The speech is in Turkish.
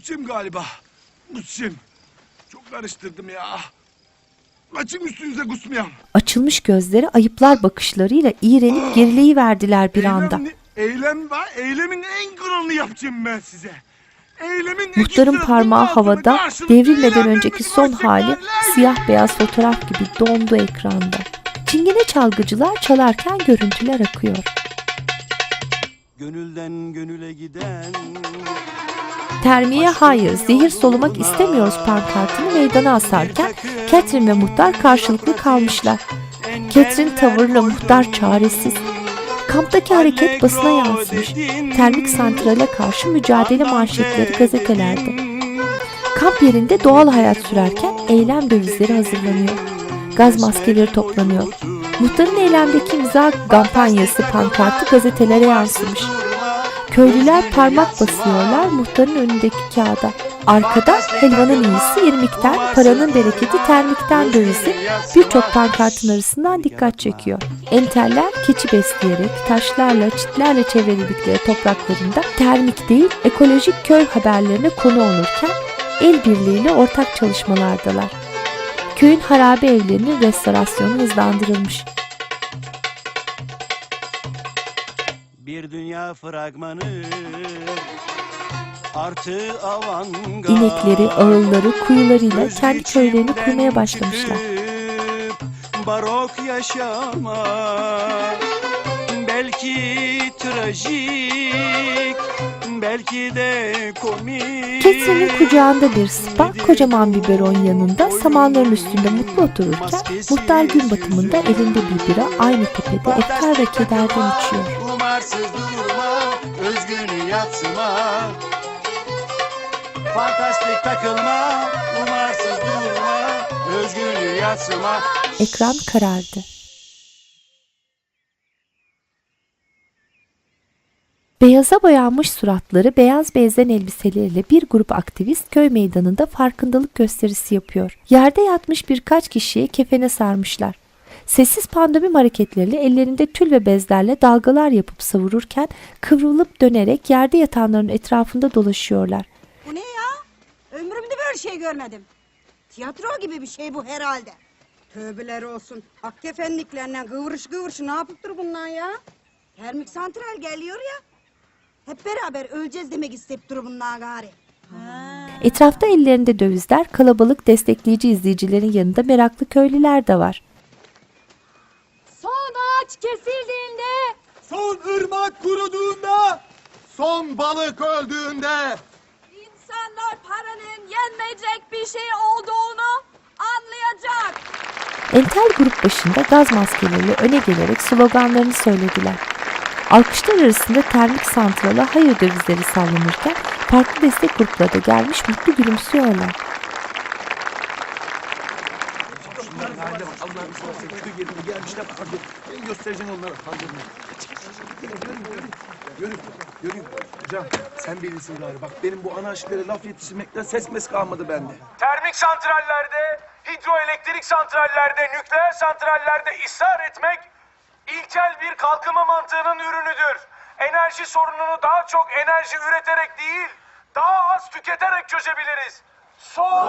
Mutçim galiba. Mutçim. Çok karıştırdım ya. Açın üstünüze kusmayalım. Açılmış gözleri ayıplar bakışlarıyla iğrenip gerileyiverdiler bir anda. Eylem, eylem var. Eylemin en kralını yapacağım ben size. Eylemin Muhtarın parmağı havada devrilmeden önceki son hali siyah beyaz fotoğraf gibi dondu ekranda. Çingene çalgıcılar çalarken görüntüler akıyor. Gönülden gönüle giden Termiye hayır, zehir solumak istemiyoruz pankartını meydana asarken Catherine ve muhtar karşılıklı kalmışlar. Catherine tavırla muhtar çaresiz. Kamptaki hareket basına yansımış. Termik santrale karşı mücadele manşetleri gazetelerde. Kamp yerinde doğal hayat sürerken eylem dövizleri hazırlanıyor. Gaz maskeleri toplanıyor. Muhtarın eylemdeki imza kampanyası pankartı gazetelere yansımış. Köylüler parmak basıyorlar muhtarın önündeki kağıda. Arkada helvanın iyisi irmikten, paranın bereketi termikten dövizi birçok pankartın arasından dikkat çekiyor. Enteller keçi besleyerek taşlarla, çitlerle çevrildikleri topraklarında termik değil ekolojik köy haberlerine konu olurken el birliğiyle ortak çalışmalardalar. Köyün harabe evlerinin restorasyonu hızlandırılmış. Bir dünya fragmanı. Artı avantgard. İnekleri, ağılları, kuyularıyla kendi köylerini kurmaya başlamışlar. Barok yaşama belki trajik belki de komik. Catherine'in kucağında bir spa, kocaman biberon yanında samanların üstünde mutlu otururken muhtar gün batımında elinde bir bira aynı tepede efkar ve kederden içiyor. Umarsız durma, özgünü yatsıma Fantastik takılma, umarsız durma, özgünü yatsıma Ekran karardı. Beyaza boyanmış suratları, beyaz bezen elbiseleriyle bir grup aktivist köy meydanında farkındalık gösterisi yapıyor. Yerde yatmış birkaç kişiyi kefene sarmışlar. Sessiz pandomim hareketleriyle ellerinde tül ve bezlerle dalgalar yapıp savururken kıvrılıp dönerek yerde yatanların etrafında dolaşıyorlar. Bu ne ya? Ömrümde böyle şey görmedim. Tiyatro gibi bir şey bu herhalde. Tövbeler olsun. Akkefenliklerle kıvırış kıvırış ne yapıp dur bunlar ya? Termik santral geliyor ya. Hep beraber öleceğiz demek isteyip dur bunlar gari. Etrafta ellerinde dövizler, kalabalık destekleyici izleyicilerin yanında meraklı köylüler de var. Son ağaç kesildiğinde Son ırmak kuruduğunda, son balık öldüğünde, insanlar paranın yenmeyecek bir şey olduğunu anlayacak. Entel grup başında gaz maskeleriyle öne gelerek sloganlarını söylediler. Alkışlar arasında termik santrala hayır dövizleri sallanırken farklı destek grupları da gelmiş mutlu gülümsüyorlar. Hadi ben göstereceğim onlara. Hadi. Yürü, yürü, yürü. Can, sen bilirsin galiba. Bak benim bu ana laf yetiştirmekten ses mes kalmadı bende. termik santrallerde, hidroelektrik santrallerde, nükleer santrallerde ısrar etmek ilkel bir kalkınma mantığının ürünüdür. Enerji sorununu daha çok enerji üreterek değil, daha az tüketerek çözebiliriz. Son